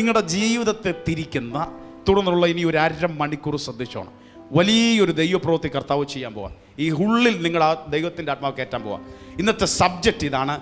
നിങ്ങളുടെ ജീവിതത്തെ തിരിക്കുന്ന തുടർന്നുള്ള ഇനി ഒരു അര മണിക്കൂർ ശ്രദ്ധിച്ചോണം. വലിയൊരു ദൈവപ്രവൃത്തി കർത്താവ് ചെയ്യാൻ പോവാം ഈ ഉള്ളിൽ നിങ്ങൾ ആ ദൈവത്തിന്റെ ആത്മാവ് കയറ്റാൻ പോവാം ഇന്നത്തെ സബ്ജക്റ്റ് ഇതാണ്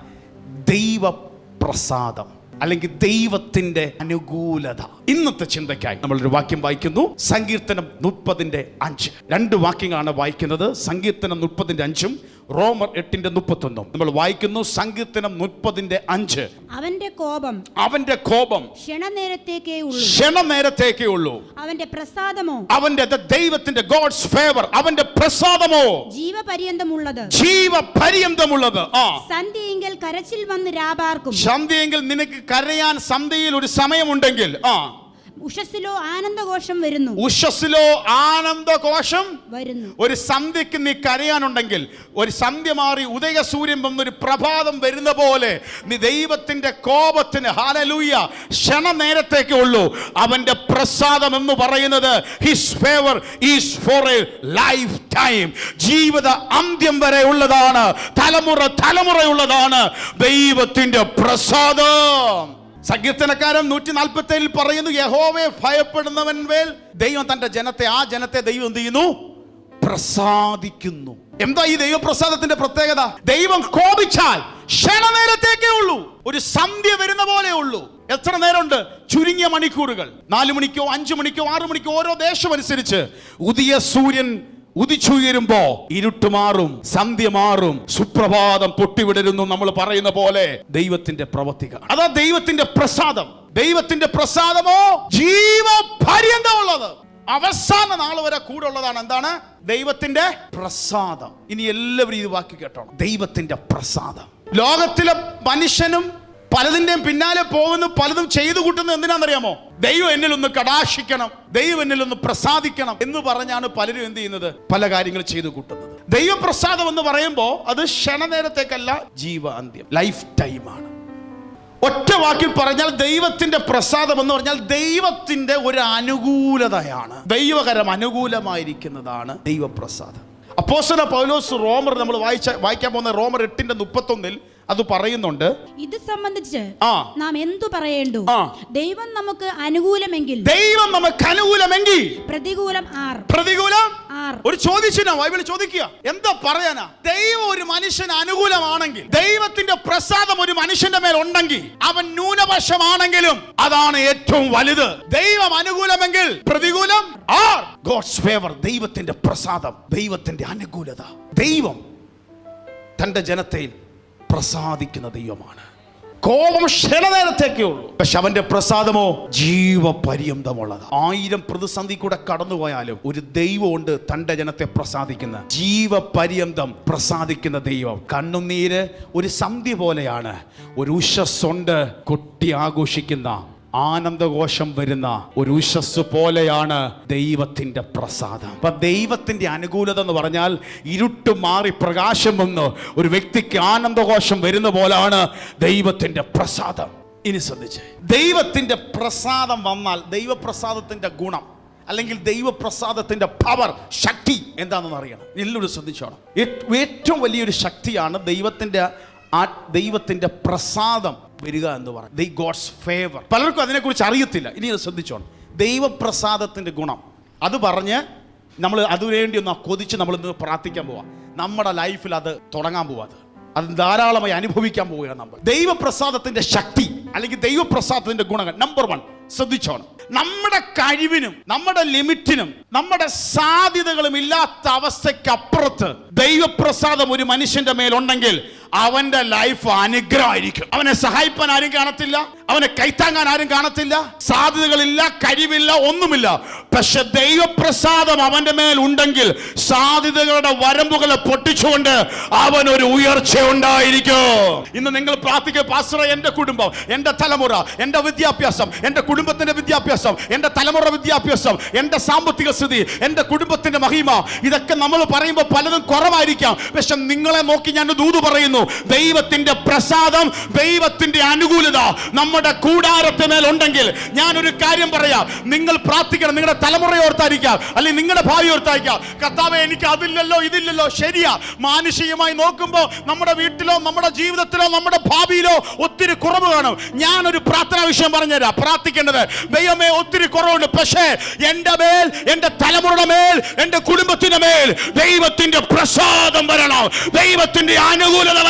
ദൈവപ്രസാദം അല്ലെങ്കിൽ ദൈവത്തിന്റെ അനുകൂലത. ഇന്നത്തെ ചിന്തയ്ക്കായി നമ്മളൊരു വാക്യം വായിക്കുന്നു. സങ്കീർത്തനം മുപ്പതിന്റെ അഞ്ച്. രണ്ട് വാക്യങ്ങളാണ് വായിക്കുന്നത്. സങ്കീർത്തനം മുപ്പതിന്റെ അഞ്ചും റോമർ എട്ടിന്റെ മുപ്പത്തൊന്നും. നമ്മൾ വായിക്കുന്നു സങ്കീർത്തനം മുപ്പതിന്റെ അഞ്ച്. അവന്റെ കോപം അവന്റെ കോപം ക്ഷണനേരത്തേക്കേ ഉള്ളൂ. ക്ഷണനേരത്തേക്കേ ഉള്ളൂ. അവന്റെ പ്രസാദമോ? അവന്റെ ദൈവത്തിന്റെ ഗോഡ്സ് ഫേവർ അവന്റെ പ്രസാദമോ? ജീവപര്യന്തമുള്ളത്. ജീവപര്യന്തമുള്ളത് ആ. സന്ധ്യയെങ്കിൽ കരച്ചിൽ വന്ന് രാപാർക്കും. സന്ധ്യയെങ്കിൽ നിനക്ക് കരയാൻ സന്ധ്യയിൽ ഒരു സമയമുണ്ടെങ്കിൽ ആ. ഉഷസ്സിലോ ആനന്ദഘോഷം വരുന്നു? ഉഷസ്സിലോ ആനന്ദഘോഷം വരുന്നു. ഒരു സന്ധ്യക്ക് നീ കരയാനുണ്ടെങ്കിൽ ഒരു സന്ധ്യ മാറി ഉദയസൂര്യൻ വന്നൊരു പ്രഭാതം വരുന്ന പോലെ നീ ദൈവത്തിന്റെ കോപത്തിന് ഹാലലൂയ ക്ഷണ നേരത്തേക്ക് ഉള്ളൂ. അവന്റെ പ്രസാദം എന്ന് പറയുന്നത് his favour is for a lifetime ജീവിത അന്ത്യം വരെ ഉള്ളതാണ് തലമുറ തലമുറയുള്ളതാണ് ദൈവത്തിന്റെ പ്രസാദം. സങ്കീർത്തനക്കാരൻ നൂറ്റി നാൽപ്പത്തി ഏഴിൽ പറയുന്നു യഹോവെ ഭയപ്പെടുന്നവൻ മേൽ ദൈവം തന്റെ ജനത്തെ ആ ജനത്തെ ദൈവം എന്ത് ചെയ്യുന്നു? പ്രസാദിക്കുന്നു. എന്താ ഈ ദൈവപ്രസാദത്തിന്റെ പ്രത്യേകത? ദൈവം കോപിച്ചാൽ ക്ഷണനേരത്തേക്കേ ഉള്ളൂ ഒരു സന്ധ്യ വരുന്ന പോലെ ഉള്ളൂ. എത്ര നേരമുണ്ട്? ചുരുങ്ങിയ മണിക്കൂറുകൾ. നാലു മണിക്കോ അഞ്ചു മണിക്കോ ആറു മണിക്കോ ഓരോ ദേശം അനുസരിച്ച് ഉദിയ സൂര്യൻ ഉദിച്ചുയരുമ്പോ ഇരുട്ട് മാറും സന്ധ്യ മാറും സുപ്രഭാതം പൊട്ടിവിടരുന്നു നമ്മൾ പറയുന്ന പോലെ ദൈവത്തിന്റെ പ്രവർത്തിക അതാ ദൈവത്തിന്റെ പ്രസാദം. ദൈവത്തിന്റെ പ്രസാദമോ? ജീവപര്യന്തമുള്ളത്. അവസാന നാൾ വരെ കൂടെ ഉള്ളതാണ് എന്താണ്? ദൈവത്തിന്റെ പ്രസാദം. ഇനി എല്ലാവരും ഇത് വാക്കി കേട്ടോ ദൈവത്തിന്റെ പ്രസാദം. ലോകത്തിലെ മനുഷ്യനും പലതിന്റെയും പിന്നാലെ പോകുന്നു പലതും ചെയ്തു കൂട്ടുന്നത് എന്തിനാണെന്നറിയാമോ? ദൈവം എന്നിൽ ഒന്ന് കടാശിക്കണം ദൈവം എന്നിൽ ഒന്ന് പ്രസാദിക്കണം എന്ന് പറഞ്ഞാണ് പലരും എന്ത് ചെയ്യുന്നത്? പല കാര്യങ്ങൾ ചെയ്തു കൂട്ടുന്നത്. ദൈവപ്രസാദം എന്ന് പറയുമ്പോൾ അത് ക്ഷണനേരത്തേക്കല്ല ജീവ അന്ത്യം ലൈഫ് ടൈമാണ് ഒറ്റ വാക്കിൽ പറഞ്ഞാൽ ദൈവത്തിന്റെ പ്രസാദം എന്ന് പറഞ്ഞാൽ ദൈവത്തിന്റെ ഒരു അനുകൂലതയാണ്. ദൈവകരം അനുകൂലമായിരിക്കുന്നതാണ് ദൈവപ്രസാദം. അപ്പോസന പൗലോസ് റോമർ നമ്മൾ വായിച്ച വായിക്കാൻ പോകുന്ന റോമർ എട്ടിന്റെ മുപ്പത്തൊന്നിൽ അത് പറയുന്നുണ്ട്. ഇത് സംബന്ധിച്ച് ആ. നാം എന്തു പറയേണ്ടു? ദൈവം നമുക്ക് അനുകൂലമെങ്കിൽ ദൈവം നമുക്ക് അനുകൂലമെങ്കിൽ പ്രതികൂലം ആർ? പ്രതികൂലം ആർ. ഒരു ചോദിച്ചിനാ ബൈബിൾ ചോദിക്കുക. എന്താ പറയാനാ? ദൈവം ഒരു മനുഷ്യന് അനുകൂലമാണെങ്കിൽ ദൈവത്തിന്റെ പ്രസാദം ഒരു മനുഷ്യന്റെ മേൽ ഉണ്ടെങ്കിൽ അവൻ ന്യൂനപക്ഷമാണെങ്കിലും അതാണ് ഏറ്റവും വലുത്. ദൈവം അനുകൂലമെങ്കിൽ പ്രതികൂലം ആർ? ഗോഡ്സ് ഫേവർ ദൈവത്തിന്റെ പ്രസാദം ദൈവത്തിന്റെ അനുകൂലത. ദൈവം തന്റെ ജനത്തെ പ്രസാദിക്കുന്ന ദൈവമാണ്. കോപം ക്ഷണനേരത്തേക്കേ ഉള്ളൂ. പക്ഷെ അവന്റെ പ്രസാദമോ ജീവപര്യന്തമുള്ളത്. ആയിരം പ്രതിസന്ധി കൂടെ കടന്നുപോയാലും ഒരു ദൈവമുണ്ട് തന്റെ ജനത്തെ പ്രസാദിക്കുന്ന ജീവപര്യന്തം പ്രസാദിക്കുന്ന ദൈവം. കണ്ണുനീര് ഒരു സന്ധി പോലെയാണ്. ഒരു ഉഷസ് ഉഷസ്സുണ്ട് കൊട്ടി ആഘോഷിക്കുന്ന ആനന്ദഘോഷം വരുന്ന ഒരു ഉഷസ് പോലെയാണ് ദൈവത്തിന്റെ പ്രസാദം. അപ്പൊ ദൈവത്തിന്റെ അനുകൂലത എന്ന് പറഞ്ഞാൽ ഇരുട്ട് മാറി പ്രകാശം വന്ന് ഒരു വ്യക്തിക്ക് ആനന്ദഘോഷം വരുന്ന പോലാണ് ദൈവത്തിന്റെ പ്രസാദം. ഇനി ശ്രദ്ധിച്ച്. ദൈവത്തിന്റെ പ്രസാദം വന്നാൽ ദൈവപ്രസാദത്തിന്റെ ഗുണം അല്ലെങ്കിൽ ദൈവപ്രസാദത്തിന്റെ പവർ ശക്തി എന്താണെന്ന് അറിയണം. എല്ലാവരും ശ്രദ്ധിച്ചോണം. ഏറ്റവും വലിയൊരു ശക്തിയാണ് ദൈവത്തിന്റെ ആ ദൈവത്തിന്റെ പ്രസാദം. വരിക എന്ന് പറയും ദൈ ഗോഡ്സ് ഫേവർ. പലർക്കും അതിനെക്കുറിച്ച് അറിയത്തില്ല. ഇനി അത് ശ്രദ്ധിച്ചോണം. ദൈവപ്രസാദത്തിന്റെ ഗുണം. അത് പറഞ്ഞ് നമ്മൾ അതുവേണ്ടി ഒന്ന് കൊതിച്ച് നമ്മൾ ഇന്ന് പ്രാർത്ഥിക്കാൻ പോവാം. നമ്മുടെ ലൈഫിൽ അത് തുടങ്ങാൻ പോവാത് അത്. ധാരാളമായി അനുഭവിക്കാൻ പോവുകയാണ് നമ്മൾ. ദൈവപ്രസാദത്തിന്റെ ശക്തി അല്ലെങ്കിൽ ദൈവപ്രസാദത്തിന്റെ ഗുണങ്ങൾ. നമ്പർ വൺ ശ്രദ്ധിച്ചോണം. നമ്മുടെ കഴിവിനും നമ്മുടെ ലിമിറ്റിനും നമ്മുടെ സാധ്യതകളും ഇല്ലാത്ത അവസ്ഥയ്ക്കപ്പുറത്ത് ദൈവപ്രസാദം ഒരു മനുഷ്യന്റെ മേലുണ്ടെങ്കിൽ അവന്റെ ലൈഫ് അനുഗ്രഹമായിരിക്കും. അവനെ സഹായിപ്പാൻ ആരും കാണത്തില്ല. അവനെ കൈത്താങ്ങാൻ ആരും കാണത്തില്ല. സാധ്യതകളില്ല കഴിവില്ല ഒന്നുമില്ല. പക്ഷെ ദൈവപ്രസാദം അവന്റെ മേൽ ഉണ്ടെങ്കിൽ സാധ്യതകളുടെ വരമ്പുകളെ പൊട്ടിച്ചുകൊണ്ട് അവൻ ഒരു ഉയർച്ച ഉണ്ടായിരിക്കും ഇന്ന് നിങ്ങൾ പ്രാർത്ഥിക്കുക പാസ്റ്റർ എന്റെ കുടുംബം എന്റെ തലമുറ എന്റെ വിദ്യാഭ്യാസം എന്റെ കുടുംബത്തിന്റെ വിദ്യാഭ്യാസം എന്റെ തലമുറ വിദ്യാഭ്യാസം എന്റെ സാമ്പത്തിക സ്ഥിതി എന്റെ കുടുംബത്തിന്റെ മഹിമ ഇതൊക്കെ നമ്മൾ പറയുമ്പോൾ പലതും കുറവായിരിക്കാം. പക്ഷെ നിങ്ങളെ നോക്കി ഞാൻ ദൂത് പറയുന്നു. പറയുന്നു ദൈവത്തിന്റെ പ്രസാദം ദൈവത്തിന്റെ അനുകൂലത നമ്മുടെ കൂടാരത്തിന്മേൽ ഉണ്ടെങ്കിൽ ഞാൻ ഒരു കാര്യം പറയാം. നിങ്ങൾ പ്രാർത്ഥിക്കണം നിങ്ങളുടെ തലമുറ ഓർത്തായിരിക്കാം അല്ലെങ്കിൽ നിങ്ങളുടെ ഭാവി ഓർത്തായിരിക്കാം. കർത്താവ് എനിക്ക് അതില്ലല്ലോ ഇതില്ലല്ലോ. ശരിയാ. മാനുഷികമായി നോക്കുമ്പോൾ നമ്മുടെ വീട്ടിലോ നമ്മുടെ ജീവിതത്തിലോ നമ്മുടെ ഭാവിയിലോ ഒത്തിരി കുറവ് കാണും. ഞാൻ ഒരു പ്രാർത്ഥനാ വിഷയം പറഞ്ഞുതരാം. പ്രാർത്ഥിക്കേണ്ടത് ദൈവമേ ഒത്തിരി കുറവുണ്ട്. പക്ഷേ എന്റെ മേൽ എന്റെ തലമുറയുടെ മേൽ എന്റെ കുടുംബത്തിന്റെ മേൽ ദൈവത്തിന്റെ പ്രസാദം വരണം. ദൈവത്തിന്റെ അനുകൂലത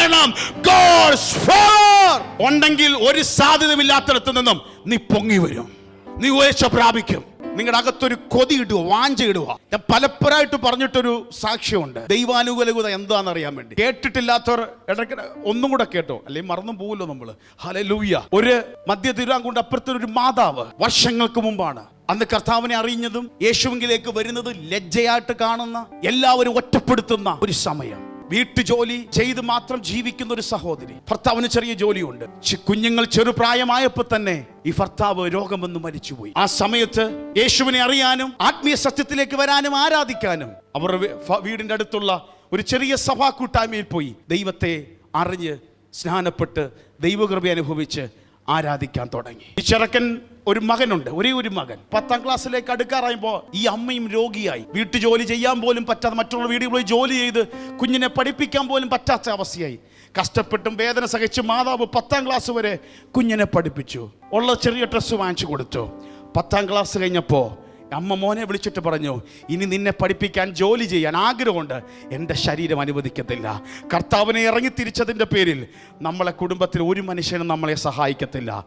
favor. ഉണ്ടെങ്കിൽ ഒരു സാധ്യതയില്ലാത്തിടത്ത് നിന്നും നീ പൊങ്ങി വരും. നീ ഉയർച്ച പ്രാപിക്കും. നിങ്ങളുടെ അകത്തൊരു കൊതി ഇടുക വാഞ്ച ഇടുക ഞാൻ പലപ്പോഴായിട്ട് പറഞ്ഞിട്ടൊരു സാക്ഷ്യമുണ്ട്. ദൈവാനുകൂലത എന്താണെന്ന് അറിയാൻ വേണ്ടി. കേട്ടിട്ടില്ലാത്തവർ ഇടയ്ക്ക് ഒന്നും കൂടെ കേട്ടോ. അല്ലെങ്കിൽ മറന്നു പോവുമല്ലോ നമ്മൾ. ഹലലൂയ ഒരു മധ്യ തിരുവാങ്കൂണ്ട് അപ്പുറത്തൊരു മാതാവ് വർഷങ്ങൾക്ക് മുമ്പാണ്. അന്ന് കർത്താവിനെ അറിയുന്നതും യേശുവിലേക്ക് വരുന്നത് ലജ്ജയായിട്ട് കാണുന്ന എല്ലാവരും ഒറ്റപ്പെടുത്തുന്ന ഒരു സമയം. വീട്ടുജോലി ചെയ്ത് മാത്രം ജീവിക്കുന്ന ഒരു സഹോദരി. ഭർത്താവിന് ചെറിയ ജോലിയുണ്ട്. കുഞ്ഞുങ്ങൾ ചെറുപ്രായമായപ്പോൾ തന്നെ ഈ ഭർത്താവ് രോഗം വന്ന് മരിച്ചുപോയി. ആ സമയത്ത് യേശുവിനെ അറിയാനും ആത്മീയ സത്യത്തിലേക്ക് വരാനും ആരാധിക്കാനും അവർ വീടിന്റെ അടുത്തുള്ള ഒരു ചെറിയ സഭാ കൂട്ടായ്മയിൽ പോയി. ദൈവത്തെ അറിഞ്ഞ് സ്നാനപ്പെട്ട് ദൈവകൃപ അനുഭവിച്ച് ആരാധിക്കാൻ തുടങ്ങി. ഈ ചെറുക്കൻ ഒരു മകനുണ്ട് ഒരേ ഒരു മകൻ. പത്താം ക്ലാസ്സിലേക്ക് അടുക്കാറായപ്പോ ഈ അമ്മയും രോഗിയായി. വീട്ടു ജോലി ചെയ്യാൻ പോലും പറ്റാതെ മറ്റുള്ള വീടുകളിൽ പോയി ജോലി ചെയ്ത് കുഞ്ഞിനെ പഠിപ്പിക്കാൻ പോലും പറ്റാത്ത അവസ്ഥയായി. കഷ്ടപ്പെട്ടും വേദന സഹിച്ച് മാതാവ് പത്താം ക്ലാസ് വരെ കുഞ്ഞിനെ പഠിപ്പിച്ചു. ഉള്ള ചെറിയ ഡ്രസ്സ് വാങ്ങിച്ചു കൊടുത്തു. പത്താം ക്ലാസ് കഴിഞ്ഞപ്പോൾ അമ്മ മോനെ വിളിച്ചിട്ട് പറഞ്ഞു ഇനി നിന്നെ പഠിപ്പിക്കാൻ ജോലി ചെയ്യാൻ ആഗ്രഹമുണ്ട്. എന്റെ ശരീരം അനുവദിക്കത്തില്ല. കർത്താവിനെ ഇറങ്ങി തിരിച്ചതിന്റെ പേരിൽ നമ്മളെ കുടുംബത്തിൽ ഒരു മനുഷ്യനും നമ്മളെ സഹായിക്കത്തില്ല.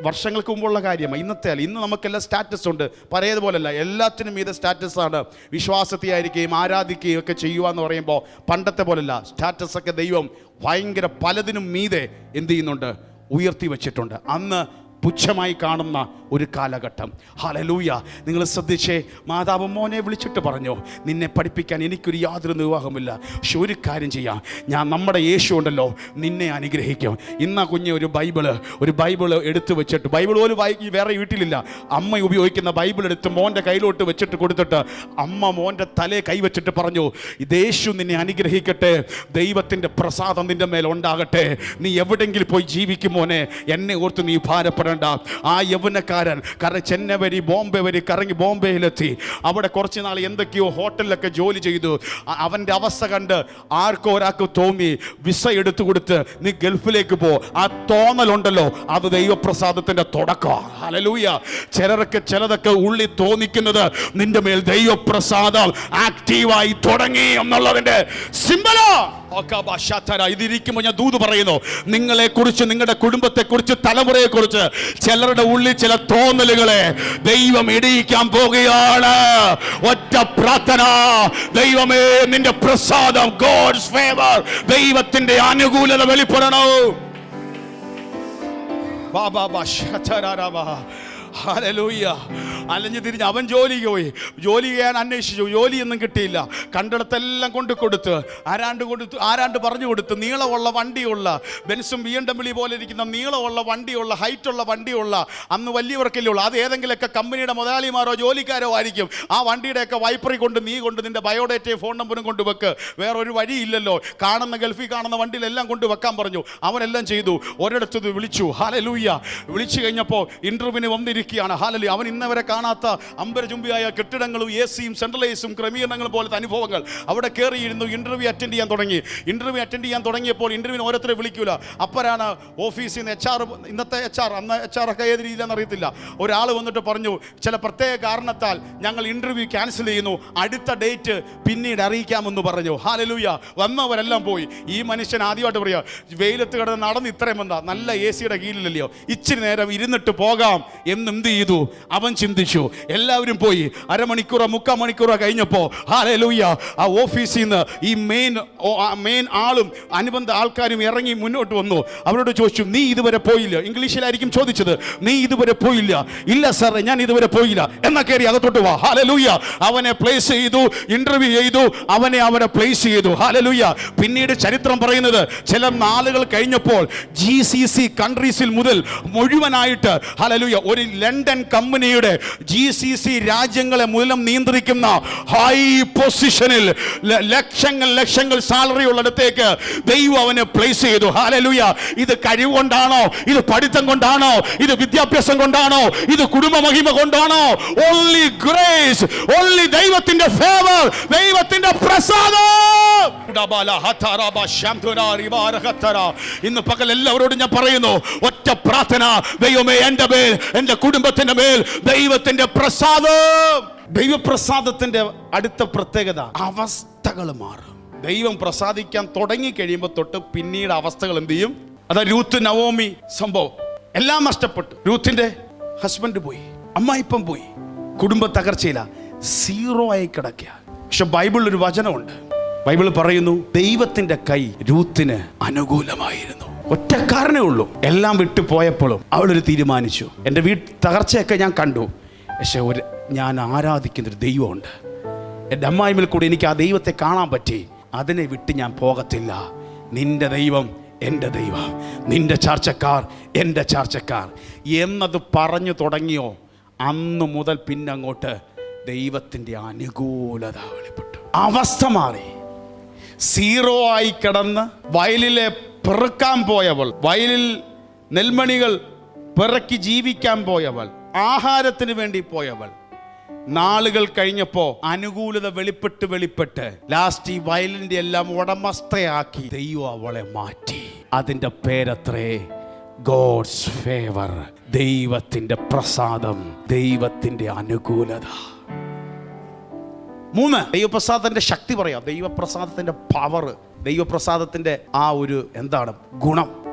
വർഷങ്ങൾക്ക് മുമ്പുള്ള കാര്യമാണ് ഇന്നത്തെ അല്ല. ഇന്ന് നമുക്കെല്ലാം സ്റ്റാറ്റസ് ഉണ്ട്. പറയതുപോലല്ല എല്ലാത്തിനും ഇത് സ്റ്റാറ്റസാണ് വിശ്വാസത്തെയായിരിക്കുകയും ആരാധിക്കുകയും ഒക്കെ ചെയ്യുക എന്ന് പറയുമ്പോൾ പണ്ടത്തെ പോലല്ല. സ്റ്റാറ്റസൊക്കെ ദൈവം ഭയങ്കര പലതിനും മീതെ എന്ത് ചെയ്യുന്നുണ്ട്? ഉയർത്തി വച്ചിട്ടുണ്ട്. അന്ന് പുച്ഛമായി കാണുന്ന ഒരു കാലഘട്ടം. ഹലലൂയ നിങ്ങൾ ശ്രദ്ധിച്ചേ മാതാവ് മോനെ വിളിച്ചിട്ട് പറഞ്ഞു നിന്നെ പഠിപ്പിക്കാൻ എനിക്കൊരു യാതൊരു നിർവാഹമില്ല പക്ഷെ ഒരു കാര്യം ചെയ്യാം. ഞാൻ നമ്മുടെ യേശു ഉണ്ടല്ലോ നിന്നെ അനുഗ്രഹിക്കും. ഇന്ന കുഞ്ഞ് ഒരു ബൈബിൾ ഒരു ബൈബിൾ എടുത്തു വെച്ചിട്ട് ബൈബിൾ പോലും വായി വേറെ വീട്ടിലില്ല. അമ്മ ഉപയോഗിക്കുന്ന ബൈബിൾ എടുത്ത് മോന്റെ കയ്യിലോട്ട് വെച്ചിട്ട് കൊടുത്തിട്ട് അമ്മ മോന്റെ തലയെ കൈവച്ചിട്ട് പറഞ്ഞു യേശു നിന്നെ അനുഗ്രഹിക്കട്ടെ. ദൈവത്തിന്റെ പ്രസാദം നിന്റെ മേലുണ്ടാകട്ടെ നീ എവിടെങ്കിലും പോയി ജീവിക്കും മോനെ. എന്നെ ഓർത്ത് നീ ഭാരപ്പെടേണ്ട ആ യൗവനക്കാരൻ കാരണം ചെന്നൈ വരി ബോംബെ വരി കറങ്ങി ബോംബെയിലെത്തി. അവിടെ കുറച്ച് നാൾ എന്തൊക്കെയോ ഹോട്ടലിലൊക്കെ ജോലി ചെയ്തു. അവന്റെ അവസ്ഥ കണ്ട് ആർക്കോ ഒരാൾക്ക് തോന്നി വിസ എടുത്തു കൊടുത്ത് നീ ഗൾഫിലേക്ക് പോ. ആ തോന്നലുണ്ടല്ലോ അത് ദൈവപ്രസാദത്തിന്റെ തുടക്കം ഹലലൂയ ചിലരൊക്കെ ചിലതൊക്കെ ഉള്ളി തോന്നിക്കുന്നത് നിന്റെ മേൽ ദൈവപ്രസാദം ആക്റ്റീവായി തുടങ്ങി എന്നുള്ളതിന്റെ സിമ്പലോ. ഇതിരിക്കുമ്പോൾ ഞാൻ ദൂത് പറയുന്നു. നിങ്ങളെ കുറിച്ച് നിങ്ങളുടെ കുടുംബത്തെ കുറിച്ച് തലമുറയെ കുറിച്ച് ചിലരുടെ ഉള്ളിൽ ചില തോന്നലുകളെ ദൈവം ഇടിയിക്കാൻ പോകുകയാണ് ഒറ്റ പ്രാർത്ഥന. ദൈവമേ നിന്റെ പ്രസാദം ഗോഡ്സ് ഫേവർ ദൈവത്തിന്റെ അനുകൂലത വെളിപ്പെടണോ? ബാ ഹല്ലേലൂയ. അലഞ്ഞു തിരിഞ്ഞ് അവൻ ജോലിക്ക് പോയി. ജോലി ചെയ്യാൻ അന്വേഷിച്ചു. ജോലിയൊന്നും കിട്ടിയില്ല. കണ്ടിടത്തെല്ലാം കൊണ്ട് കൊടുത്ത് ആരാണ്ട് കൊടുത്ത് ആരാണ്ട് പറഞ്ഞു കൊടുത്ത് നീളമുള്ള വണ്ടിയുള്ള ബെൻസും ബി എം ഡബ്ല്യു പോലെ ഇരിക്കുന്ന നീളമുള്ള വണ്ടിയുള്ള ഹൈറ്റുള്ള വണ്ടിയുള്ള അന്ന് വലിയവർക്കല്ലേ ഉള്ളൂ. അത് ഏതെങ്കിലുമൊക്കെ കമ്പനിയുടെ മുതലാളിമാരോ ജോലിക്കാരോ ആയിരിക്കും. ആ വണ്ടിയുടെയൊക്കെ വൈപ്പറി കൊണ്ട് നീ കൊണ്ട് നിന്റെ ബയോഡേറ്റയും ഫോൺ നമ്പറും കൊണ്ട് വെക്ക്. വേറൊരു വഴിയില്ലല്ലോ. കാണുന്ന ഗൾഫിൽ കാണുന്ന വണ്ടിയിലെല്ലാം കൊണ്ട് വെക്കാൻ പറഞ്ഞു. അവനെല്ലാം ചെയ്തു. ഒരിടത്ത് വിളിച്ചു. ഹാലലൂയ്യ വിളിച്ചു കഴിഞ്ഞപ്പോൾ ഇന്റർവ്യൂവിന് വന്നിരിക്കുകയാണ് ഹാലലി അവൻ ഇന്നവരെ കാണാത്ത അമ്പരചുംബിയായ കെട്ടിടങ്ങളും എ സിയും സെൻട്രലൈസും ക്രമീകരണങ്ങളും പോലത്തെ അനുഭവങ്ങൾ അവിടെ കയറിയിരുന്നു. ഇന്റർവ്യൂ അറ്റൻഡ് ചെയ്യാൻ തുടങ്ങി. ഇന്റർവ്യൂ അറ്റൻഡ് ചെയ്യാൻ തുടങ്ങിയപ്പോൾ ഇന്റർവ്യൂവിന് ഓരോരുത്തരെ വിളിക്കൂല. അപ്പോഴാണ് ഓഫീസിൽ നിന്ന് എച്ച് ആർ ഇന്നത്തെ എച്ച് ആർ അന്ന് എച്ച് ആർ ഒക്കെ ഏത് രീതിയിലാണെന്ന് അറിയത്തില്ല. ഒരാൾ വന്നിട്ട് പറഞ്ഞു ചില പ്രത്യേക കാരണത്താൽ ഞങ്ങൾ ഇന്റർവ്യൂ ക്യാൻസൽ ചെയ്യുന്നു. അടുത്ത ഡേറ്റ് പിന്നീട് അറിയിക്കാമെന്ന് പറഞ്ഞു. ഹാലലൂയ. വന്നവരെല്ലാം പോയി. ഈ മനുഷ്യൻ ആദ്യമായിട്ട് പറയുക വെയിലത്ത് കിടന്ന് നടന്ന് ഇത്രയും വന്ന. നല്ല എ സിയുടെ കീഴിലല്ലയോ? ഇച്ചിരി നേരം ഇരുന്നിട്ട് പോകാം എന്ന് എന്ത് ചെയ്തു? അവൻ ചിന്തിച്ചു. എല്ലാവരും പോയി. അരമണിക്കൂറോ മുക്കാൽ മണിക്കൂറോ കഴിഞ്ഞപ്പോൾ ഹാലലൂയ ആ ഓഫീസിൽ നിന്ന് ഈ മെയിൻ മെയിൻ ആളും അനുബന്ധ ആൾക്കാരും ഇറങ്ങി മുന്നോട്ട് വന്നു. അവരോട് ചോദിച്ചു നീ ഇതുവരെ പോയില്ല? ഇംഗ്ലീഷിലായിരിക്കും ചോദിച്ചത്. നീ ഇതുവരെ പോയില്ല? ഇല്ല സാറേ ഞാൻ ഇതുവരെ പോയില്ല. എന്നാ കയറി അകത്തോട്ട് വാ. ഹാലലൂയ അവനെ പ്ലേസ് ചെയ്തു ഇന്റർവ്യൂ ചെയ്തു. അവനെ അവനെ പ്ലേസ് ചെയ്തു. ഹാലലൂയ പിന്നീട് ചരിത്രം പറയുന്നത് ചില നാളുകൾ കഴിഞ്ഞപ്പോൾ ജി സി സി കൺട്രീസിൽ മുതൽ മുഴുവനായിട്ട് ഹാലലൂയ ഒരു ലണ്ടൻ കമ്പനിയുടെ ജി സി സി രാജ്യങ്ങളെ മൂലം നിയന്ത്രിക്കുന്ന ഹൈ പൊസിഷനിൽ ലക്ഷങ്ങൾ ലക്ഷങ്ങൾ സാലറി ഉള്ളിടത്തേക്ക് ദൈവം അവനെ പ്ലേസ് ചെയ്തു. ഹാലലുയ ഇത് കഴിവ് കൊണ്ടാണോ ഇത് പഠിത്തം കൊണ്ടാണോ? ഇത് വിദ്യാഭ്യാസം കൊണ്ടാണോ? ഇത് കുടുംബ മഹിമ കൊണ്ടാണോ? ഓൺലി ഗ്രേസ് ഓൺലി ദൈവത്തിന്റെ ഫേവർ ദൈവത്തിന്റെ പ്രസാദം. ഇന്ന് പകൽ എല്ലാവരോടും ഞാൻ പറയുന്നു ഒറ്റ പ്രാർത്ഥന ദൈവമേ എന്റെ മേൽ എന്റെ കുടുംബത്തിന്റെ മേൽ ദൈവത്തിന്റെ പ്രസാദം. ദൈവപ്രസാദത്തിന്റെ അടുത്ത പ്രത്യേകത അവസ്ഥകൾ മാറും. ദൈവം പ്രസാദിക്കാൻ തുടങ്ങി കഴിയുമ്പോൾ തൊട്ട് പിന്നീട് അവസ്ഥകൾ എന്ത് ചെയ്യും? അതാ രൂത്ത് നവോമി സംഭവം. എല്ലാം നഷ്ടപ്പെട്ടു. രൂത്തിന്റെ ഹസ്ബൻഡ് പോയി അമ്മായിപ്പം പോയി. കുടുംബ തകർച്ചയില. സീറോ ആയി കിടക്കുക പക്ഷെ ബൈബിളിൽ ഒരു വചനമുണ്ട്. ബൈബിൾ പറയുന്നു ദൈവത്തിന്റെ കൈ രൂത്തിന് അനുകൂലമായിരുന്നു. ഒറ്റ കാരണേ ഉള്ളൂ. എല്ലാം വിട്ടു പോയപ്പോഴും അവളൊരു തീരുമാനിച്ചു. എന്റെ വീട്ട് തകർച്ചയൊക്കെ ഞാൻ കണ്ടു. പക്ഷെ ഒരു ഞാൻ ആരാധിക്കുന്ന ഒരു ദൈവമുണ്ട്. എന്റെ അമ്മായിമിൽ കൂടി എനിക്ക് ആ ദൈവത്തെ കാണാൻ പറ്റി. അതിനെ വിട്ട് ഞാൻ പോകത്തില്ല. നിന്റെ ദൈവം എന്റെ ദൈവം. നിന്റെ ചാർച്ചക്കാർ എന്റെ ചാർച്ചക്കാർ. എന്നത് പറഞ്ഞു തുടങ്ങിയോ അന്ന് മുതൽ പിന്നങ്ങോട്ട് ദൈവത്തിന്റെ അനുകൂലത വെളിപ്പെട്ടു. അവസ്ഥ മാറി. സീറോ ആയി കിടന്ന് വയലിലെ പിറക്കാൻ പോയവൾ വയലിൽ നെൽമണികൾ പിറക്കി ജീവിക്കാൻ പോയവൾ ആഹാരത്തിന് വേണ്ടി പോയവൾ. നാളുകൾ കഴിഞ്ഞപ്പോ അനുകൂലത വെളിപ്പെട്ട് വെളിപ്പെട്ട് ലാസ്റ്റ് ഈ വയലിന്റെ എല്ലാം ഉടമസ്ഥയാക്കി ദൈവം അവളെ മാറ്റി. അതിന്റെ പേരത്രേ? ഗോഡ്സ് ഫേവർ ദൈവത്തിന്റെ പ്രസാദം. ദൈവത്തിന്റെ അനുകൂലത. മൂന്ന്. ദൈവപ്രസാദത്തിന്റെ ശക്തി പറയാം. ദൈവപ്രസാദത്തിന്റെ പവർ ദൈവപ്രസാദത്തിന്റെ ആ ഒരു എന്താണ്? ഗുണം.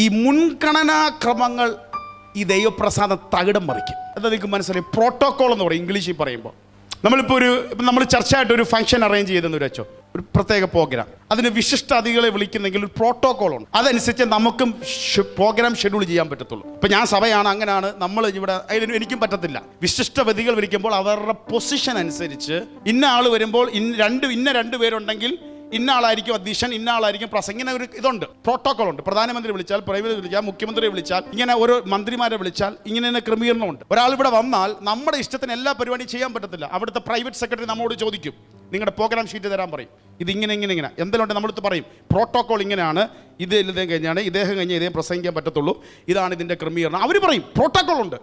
ഈ മുൻഗണനാക്രമങ്ങൾ ഈ ദൈവപ്രസാദ തകിടം മറിക്കും. എന്താ നിങ്ങൾക്ക് മനസ്സിലായി? പ്രോട്ടോകോൾ എന്ന് പറയും ഇംഗ്ലീഷിൽ പറയുമ്പോൾ. നമ്മളിപ്പോൾ ഒരു നമ്മൾ ചർച്ചയായിട്ട് ഒരു ഫംഗ്ഷൻ അറേഞ്ച് ചെയ്തെന്ന് വെച്ചോ ഒരു പ്രത്യേക പ്രോഗ്രാം അതിന് വിശിഷ്ട അതിഥികളെ വിളിക്കുന്നെങ്കിൽ ഒരു പ്രോട്ടോകോൾ ഉണ്ട്. അതനുസരിച്ച് നമുക്കും പ്രോഗ്രാം ഷെഡ്യൂൾ ചെയ്യാൻ പറ്റത്തുള്ളൂ. ഇപ്പം ഞാൻ സഭയാണ് അങ്ങനെയാണ് നമ്മൾ ഇവിടെ അതിന് എനിക്കും പറ്റത്തില്ല. വിശിഷ്ട വിധികൾ വിളിക്കുമ്പോൾ അവരുടെ പൊസിഷൻ അനുസരിച്ച് ഇന്ന ആൾ വരുമ്പോൾ ഇന്ന രണ്ട് ഇന്ന രണ്ട് പേരുണ്ടെങ്കിൽ ഇന്ന ആളായിരിക്കും അധ്യക്ഷൻ ഇന്ന ആളായിരിക്കും പ്രസംഗം. ഇങ്ങനെ ഒരു ഇതുണ്ട്. പ്രോട്ടോകോൾ ഉണ്ട് പ്രധാനമന്ത്രി വിളിച്ചാൽ പ്രൈവറ്റ് വിളിച്ചാൽ മുഖ്യമന്ത്രി വിളിച്ചാൽ ഇങ്ങനെ ഓരോ മന്ത്രിമാരെ വിളിച്ചാൽ ഇങ്ങനെ തന്നെ ക്രമീകരണമുണ്ട്. ഒരാൾ ഇവിടെ വന്നാൽ നമ്മുടെ ഇഷ്ടത്തിന് എല്ലാ പരിപാടിയും ചെയ്യാൻ പറ്റത്തില്ല. അവിടുത്തെ പ്രൈവറ്റ് സെക്രട്ടറി നമ്മോട് ചോദിക്കും. നിങ്ങളുടെ പ്രോഗ്രാം ഷീറ്റ് തരാൻ പറയും. ഇത് ഇങ്ങനെ ഇങ്ങനെ എന്തെങ്കിലും നമ്മളടുത്ത് പറയും. പ്രോട്ടോകോൾ ഇങ്ങനെയാണ്. ഇത് ഇദ്ദേഹം കഴിഞ്ഞാണ്. ഇദ്ദേഹം കഴിഞ്ഞ് ഇദ്ദേഹം പ്രസംഗിക്കാൻ പറ്റത്തുള്ളൂ. ഇതാണ് ഇതിന്റെ ക്രമീകരണം. അവർ പറയും പ്രോട്ടോകോൾ ഉണ്ട്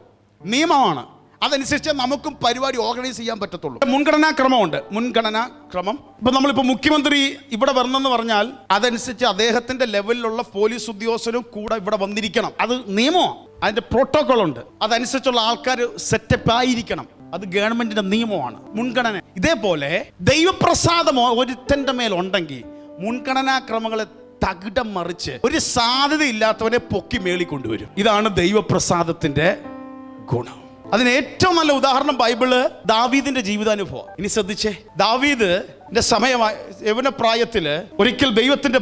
നിയമമാണ്. അതനുസരിച്ച് നമുക്കും പരിപാടി ഓർഗനൈസ് ചെയ്യാൻ പറ്റത്തുള്ളൂ. മുൻഗണനാ ക്രമമുണ്ട്. മുൻഗണനാ ക്രമം. ഇപ്പൊ നമ്മളിപ്പോ മുഖ്യമന്ത്രി ഇവിടെ വരണമെന്ന് പറഞ്ഞാൽ അതനുസരിച്ച് അദ്ദേഹത്തിന്റെ ലെവലിലുള്ള പോലീസ് ഉദ്യോഗസ്ഥരും കൂടെ ഇവിടെ വന്നിരിക്കണം. അത് നിയമമാണ് അതിന്റെ പ്രോട്ടോകോൾ ഉണ്ട് അതനുസരിച്ചുള്ള ആൾക്കാർ സെറ്റപ്പ് ആയിരിക്കണം. അത് ഗവൺമെന്റിന്റെ നിയമമാണ്. മുൻഗണന. ഇതേപോലെ ദൈവപ്രസാദം ഒരുത്തന്റെ മേൽ ഉണ്ടെങ്കിൽ മുൻഗണനാ ക്രമങ്ങളെ തകിടം മറിച്ച് ഒരു സാധ്യത ഇല്ലാത്തവനെ പൊക്കി മേളി കൊണ്ടുവരും ഇതാണ് ദൈവപ്രസാദത്തിന്റെ ഗുണം. അതിന് ഏറ്റവും നല്ല ഉദാഹരണം ബൈബിൾ ദാവീദിന്റെ ജീവിതാനുഭവം. ഇനി ശ്രദ്ധിച്ചേ. ദാവീദ് സമയമായ യവന പ്രായത്തിൽ ഒരിക്കൽ ദൈവത്തിന്റെ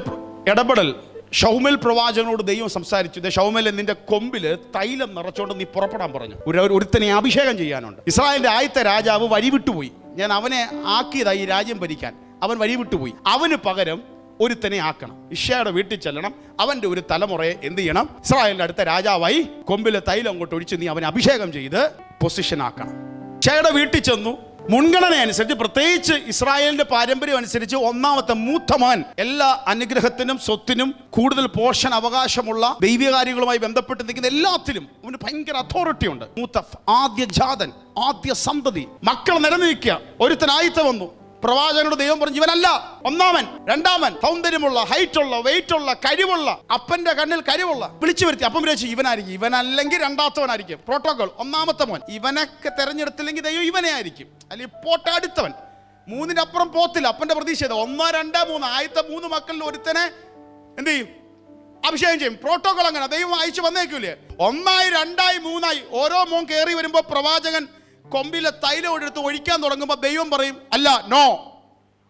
ഇടപെടൽ ഷൗമേൽ പ്രവാചകനോട് ദൈവം സംസാരിച്ചു. "ദേ ഷൗമേൽ നിന്റെ കൊമ്പിൽ തൈലം നിറച്ചോണ്ട് നീ പുറപ്പെടാൻ പറഞ്ഞു. ഒരു ഒരുത്തനെ അഭിഷേകം ചെയ്യാനുണ്ട്. ഇസ്രായേലിന്റെ ആദ്യത്തെ രാജാവ് വഴിവിട്ടുപോയി. ഞാൻ അവനെ ആക്കിയതായി രാജ്യം ഭരിക്കാൻ. അവൻ വഴിവിട്ടുപോയി. അവന് പകരം ഒരുത്തനെ ആക്കണം. ഇഷയുടെ വീട്ടിൽ ചെല്ലണം. അവന്റെ ഒരു തലമുറയെ എന്ത് ചെയ്യണം? ഇസ്രായേലിന്റെ അടുത്ത രാജാവായി കൊമ്പിലെ തൈലം അങ്ങോട്ട് ഒഴിച്ച് നീ അവനെ അഭിഷേകം ചെയ്ത് പൊസിഷൻ ആക്കണം. ഇഷയുടെ വീട്ടിൽ ചെന്നു. മുൻഗണന അനുസരിച്ച് പ്രത്യേകിച്ച് ഇസ്രായേലിന്റെ പാരമ്പര്യം അനുസരിച്ച് ഒന്നാമത്തെ മൂത്തമാൻ എല്ലാ അനുഗ്രഹത്തിനും സ്വത്തിനും കൂടുതൽ പോഷൻ അവകാശമുള്ള ദൈവകാര്യങ്ങളുമായി ബന്ധപ്പെട്ട് നിൽക്കുന്ന എല്ലാത്തിലും അവന് ഭയങ്കര അതോറിറ്റി ഉണ്ട്. മൂത്ത ആദ്യ ജാതൻ ആദ്യ സന്തതി. മക്കൾ നിലനിൽക്കുക. ഒരുത്തൻ ആയിത്ത വന്നു പ്രവാചകനോട് ദൈവം പറഞ്ഞു ഇവനല്ല ഒന്നാമൻ രണ്ടാമൻ. സൗന്ദര്യമുള്ള ഹൈറ്റ് ഉള്ള വെയിറ്റ് ഉള്ള കഴിവുള്ള അപ്പന്റെ കണ്ണിൽ കഴിവുള്ള വിളിച്ചു വരുത്തി. അപ്പം വിളിച്ചു ഇവനായിരിക്കും ഇവനല്ലെങ്കിൽ രണ്ടാമത്തവനായിരിക്കും പ്രോട്ടോകോൾ ഒന്നാമത്തെ മോൻ ഇവനൊക്കെ തെരഞ്ഞെടുത്തില്ലെങ്കിൽ ദൈവം ഇവനെ ആയിരിക്കും. അല്ലെങ്കിൽ പോട്ടാടുത്തവൻ. അപ്പുറം പോത്തില്ല അപ്പന്റെ പ്രതീക്ഷ. ഒന്നോ രണ്ടോ മൂന്ന് ആദ്യത്തെ മൂന്ന് മക്കളിൽ ഒരുത്തനെ എന്ത് ചെയ്യും? അഭിഷേകം ചെയ്യും. പ്രോട്ടോകോൾ അങ്ങനെ ദൈവം അയച്ചു വന്നേക്കൂലേ. ഒന്നായി രണ്ടായി മൂന്നായി ഓരോ മോൻ കയറി വരുമ്പോൾ പ്രവാചകൻ കൊമ്പിലെ തൈലം എടുത്ത് ഒഴിക്കാൻ തുടങ്ങുമ്പോൾ ദൈവം പറയും അല്ല നോ.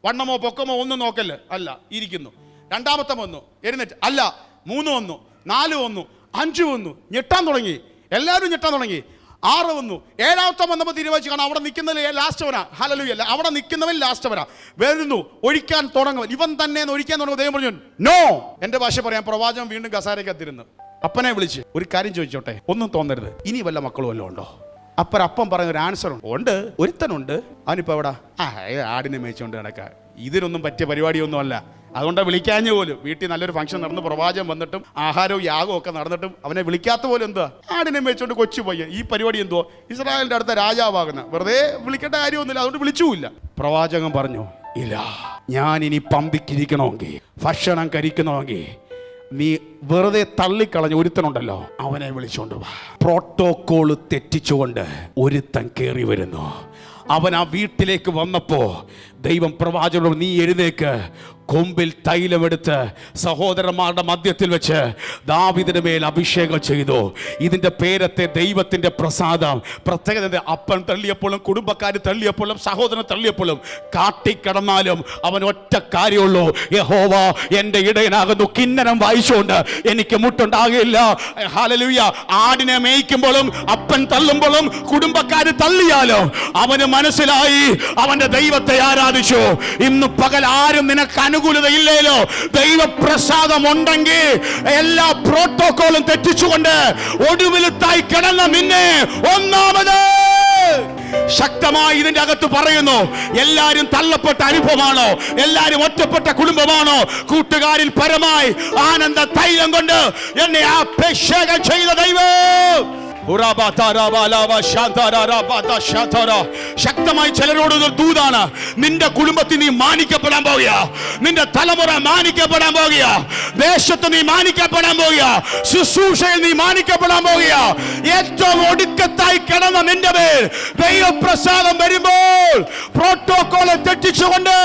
വണ്ണമോ പൊക്കമോ ഒന്നും നോക്കല്ല? അല്ല ഇരിക്കുന്നു. രണ്ടാമത്തെ വന്നു. എഴുന്നേറ്റ്. അല്ല മൂന്ന് വന്നു. നാല് വന്നു. അഞ്ച് വന്നു. ഞെട്ടാൻ തുടങ്ങി. എല്ലാവരും ഞെട്ടാൻ തുടങ്ങി. ആറ് വന്നു. ഏഴാമത്തെ വന്നപ്പോൾ തീരുമാനിച്ചു കാണാം. അവിടെ നിൽക്കുന്നതിൽ ലാസ്റ്റവനാ ഹലലുയല്ല അവിടെ നിൽക്കുന്നവൻ ലാസ്റ്റവനാ വരുന്നു. ഒഴിക്കാൻ തുടങ്ങും ഇവൻ തന്നെ ഒഴിക്കാൻ തുടങ്ങും ദൈവം പറഞ്ഞു നോ. എന്റെ ഭാഷ പറയാം. പ്രവാചകം വീണ്ടും കസാരയ്ക്കത്തിരുന്നു അപ്പനെ വിളിച്ച് ഒരു കാര്യം ചോദിച്ചോട്ടെ? ഒന്നും തോന്നരുത്. ഇനി വല്ല മക്കളും വല്ലതും ഉണ്ടോ? അപ്പൻ അപ്പം പറഞ്ഞ ഒരു ആൻസർ ഉണ്ട്. ഒരുത്തനുണ്ട്. അവനിപ്പോ എവിടെ? ആ ആടിനെ മേയിച്ചുകൊണ്ട് കിടക്ക ഇതിനൊന്നും പറ്റിയ പരിപാടിയൊന്നും അല്ല അതുകൊണ്ട് വിളിക്കാഞ്ഞ പോലും. വീട്ടിൽ നല്ലൊരു ഫംഗ്ഷൻ നടന്ന് പ്രവാചകം വന്നിട്ടും ആഹാരവും യാഗവും ഒക്കെ നടന്നിട്ടും അവനെ വിളിക്കാത്ത പോലും എന്താ ആടിനെ മേച്ചോണ്ട് കൊച്ചു പയ്യൻ. ഈ പരിപാടി എന്തോ ഇസ്രായേലിന്റെ അടുത്ത രാജാവാകുന്ന. വെറുതെ വിളിക്കേണ്ട കാര്യമൊന്നുമില്ല. അതുകൊണ്ട് വിളിച്ചുമില്ല. പ്രവാചകം പറഞ്ഞു ഇല്ല ഞാൻ ഇനി പമ്പിക്കിരിക്കണമെങ്കിൽ ഭക്ഷണം കരിക്കണമെങ്കിൽ നീ വെറുതെ തള്ളിക്കളഞ്ഞ ഒരുത്തനുണ്ടല്ലോ. അവനെ വിളിച്ചോണ്ട് വാ. പ്രോട്ടോകോൾ തെറ്റിച്ചുകൊണ്ട് ഒരുത്തൻ കയറി വരുന്നു. അവൻ ആ വീട്ടിലേക്ക് വന്നപ്പോൾ ദൈവം പ്രവാചകനോട് നീ എഴുന്നേക്ക്. കൊമ്പിൽ തൈലമെടുത്ത് സഹോദരന്മാരുടെ മധ്യത്തിൽ വെച്ച് ദാവിദിന് മേൽ അഭിഷേകം ചെയ്തു. ഇതിന്റെ പേരത്തെ ദൈവത്തിന്റെ പ്രസാദം. പ്രത്യേകത അപ്പൻ തള്ളിയപ്പോഴും കുടുംബക്കാർ തള്ളിയപ്പോഴും സഹോദരൻ തള്ളിയപ്പോഴും കാട്ടിക്കടന്നാലും അവൻ ഒറ്റ കാര്യമുള്ളൂ. യഹോവ എന്റെ ഇടയനാകുന്നു. കിന്നരം വായിച്ചുകൊണ്ട് എനിക്ക് മുട്ടുണ്ടാകില്ല ഹാലലൂയ ആടിനെ മേയ്ക്കുമ്പോഴും അപ്പൻ തള്ളുമ്പോഴും കുടുംബക്കാർ തള്ളിയാലും അവന് മനസ്സിലായി. അവന്റെ ദൈവത്തെ ആരാധിച്ചു. ഇന്ന് പകൽ ആരും നിനക്ക് അനുകൂലതയില്ലേലോ? ദൈവപ്രസാദം ഉണ്ടെങ്കിൽ എല്ലാ പ്രോട്ടോകോളും തെറ്റിച്ചുകൊണ്ട് ഒടുവിലത്തായി കിടന്ന നിന്നെ ഒന്നാമത്. ശക്തമായി ഇതിന്റെ അകത്ത് പറയുന്നു എല്ലാരും തള്ളപ്പെട്ട അനുഭവമാണോ? എല്ലാരും ഒറ്റപ്പെട്ട കുടുംബമാണോ? കൂട്ടുകാരിൽ പരമായി ആനന്ദ തൈലം കൊണ്ട് എന്നെ അഭിഷേകം ചെയ്ത ദൈവം. ശക്തമായി ചിലരോട് ദൂതാണ്. നിന്റെ കുടുംബത്തിൽ നീ മാനിക്കപ്പെടാൻ പോകുക നിന്റെ തലമുറ മാനിക്കപ്പെടാൻ പോകുക ദേശത്ത് നീ മാനിക്കപ്പെടാൻ പോകുക ശുശ്രൂഷയിൽ നീ മാനിക്കപ്പെടാൻ പോകുക ഏറ്റവും ഒടുക്കത്തായി കിടന്ന നിന്റെ പേർ ദൈവപ്രസാദം വരുമ്പോൾ പ്രോട്ടോകോളെ തെറ്റിച്ചുകൊണ്ട്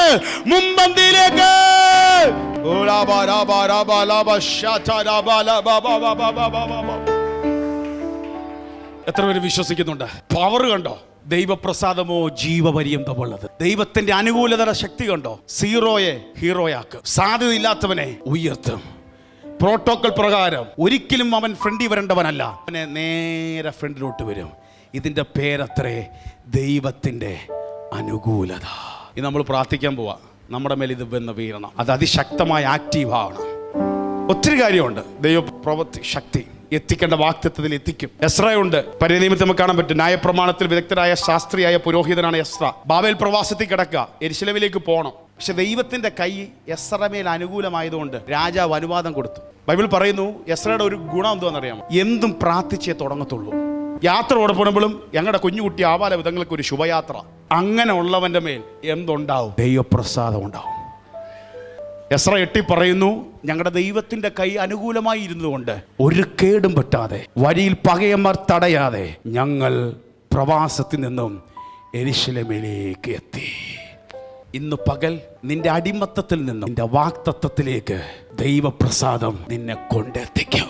മുമ്പന്തിയിലേക്ക് ഓ ലാബ ലാബ ലാബ ലാബ ശാതാ ലാബ ലാബ ബാബാ ബാബാ ബാബാ ബ ബ ബ ബ. എത്ര പേര് വിശ്വസിക്കുന്നുണ്ട്? പവർ കണ്ടോ? ദൈവപ്രസാദമോ ജീവപര്യന്തമുള്ളത്? ദൈവത്തിന്റെ അനുകൂലതയുടെ ശക്തി കണ്ടോ? സീറോയെ ഹീറോയാക്കും. സാധ്യതയില്ലാത്തവനെ ഉയർത്തും. പ്രോട്ടോക്കോൾ പ്രകാരം ഒരിക്കലും അവൻ ഫ്രണ്ടി വരേണ്ടവനല്ല. അവനെ നേരെ ഫ്രണ്ടിലോട്ട് വരും. ഇതിന്റെ പേരത്രേ ദൈവത്തിന്റെ അനുകൂലത. ഇത് നമ്മൾ പ്രാർത്ഥിക്കാൻ പോവാ. നമ്മുടെ മേൽ ഇത് വന്ന് വീഴണം. അത് അതിശക്തമായി ആക്റ്റീവ് ആവണം. ഒത്തിരി കാര്യമുണ്ട്. ദൈവ പ്രവൃത്തി ശക്തി. എത്തിക്കേണ്ട വാക്തത്വത്തിൽ എത്തിക്കും. എസ്രയുണ്ട് നിയമത്തിൽ നമുക്ക് കാണാൻ പറ്റും. ന്യായപ്രമാണത്തിൽ വിദഗ്ധരായ ശാസ്ത്രിയായ പുരോഹിതനാണ് എസ്ര. ബാബേൽ പ്രവാസത്തിൽ കിടക്കുക. എരിശിലവിലേക്ക് പോകണം പക്ഷെ ദൈവത്തിന്റെ കൈ എസ്രമേൽ അനുകൂലമായതുകൊണ്ട് രാജാവ് അനുവാദം കൊടുത്തു. ബൈബിൾ പറയുന്നു എസ്രയുടെ ഒരു ഗുണം എന്താണെന്നറിയാമോ എന്തും പ്രാർത്ഥിച്ചേ തുടങ്ങത്തുള്ളൂ. യാത്ര ഓടപ്പെടുമ്പോഴും ഞങ്ങളുടെ കുഞ്ഞുകുട്ടി ആവാല വിധങ്ങൾക്ക് ഒരു ശുഭയാത്ര. അങ്ങനെ ഉള്ളവന്റെ മേൽ എന്തുണ്ടാവും? ദൈവപ്രസാദം ഉണ്ടാവും. എസ്ര എട്ടി പറയുന്നു ഞങ്ങളുടെ ദൈവത്തിന്റെ കൈ അനുകൂലമായി ഇരുന്നുകൊണ്ട് ഒരു കേടും പറ്റാതെ വരിയിൽ പകയന്മാർ തടയാതെ ഞങ്ങൾ പ്രവാസത്തിൽ നിന്നും എരിശിലമയിലേക്ക് എത്തി. ഇന്ന് പകൽ നിന്റെ അടിമത്തത്തിൽ നിന്നും നിന്റെ വാക്തത്വത്തിലേക്ക് ദൈവപ്രസാദം നിന്നെ കൊണ്ടെത്തിക്കും.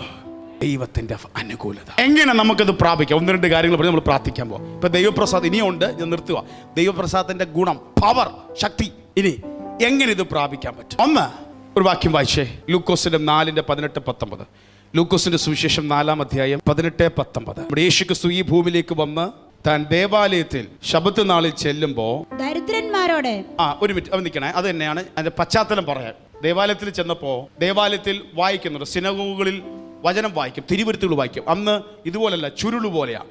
ദൈവത്തിന്റെ അനുകൂലത. എങ്ങനെ നമുക്കത് പ്രാപിക്കാം? ഒന്ന് രണ്ട് കാര്യങ്ങൾ പറഞ്ഞ് നമ്മൾ പ്രാർത്ഥിക്കാൻ പോകാം ഇപ്പൊ ദൈവപ്രസാദ് ഇനിയുണ്ട് ഞാൻ നിർത്തുക ദൈവപ്രസാദത്തിന്റെ ഗുണം പവർ ശക്തി ഇനി എങ്ങനെ ഇത് പ്രാപിക്കാൻ പറ്റും? ഒന്ന് ഒരു വാക്യം വായിച്ചേ. ലൂക്കോസിന്റെ നാലിന്റെ പതിനെട്ട് പത്തൊമ്പത്. ലൂക്കോസിന്റെ സുവിശേഷം നാലാം അധ്യായം പതിനെട്ട് പത്തൊമ്പത്. നമ്മുടെ യേശു ക്രിസ്തു ഈ ഭൂമിയിലേക്ക് വന്ന് താൻ ദേവാലയത്തിൽ ശബത്ത് നാളിൽ ചെല്ലുമ്പോ ദരിദ്രന്മാരോട് ആ ഒരു മിനിറ്റ് അവൻ നിൽക്കണേ. അത് തന്നെയാണ് അതിന്റെ പശ്ചാത്തലം പറയാൻ. ദേവാലയത്തിൽ ചെന്നപ്പോ ദേവാലയത്തിൽ വായിക്കുന്നുണ്ട്. സിനഗോഗുകളിൽ വചനം വായിക്കും തിരുവരുത്തുകൾ വായിക്കും. അന്ന് ഇതുപോലല്ല ചുരുൾ പോലെയാ.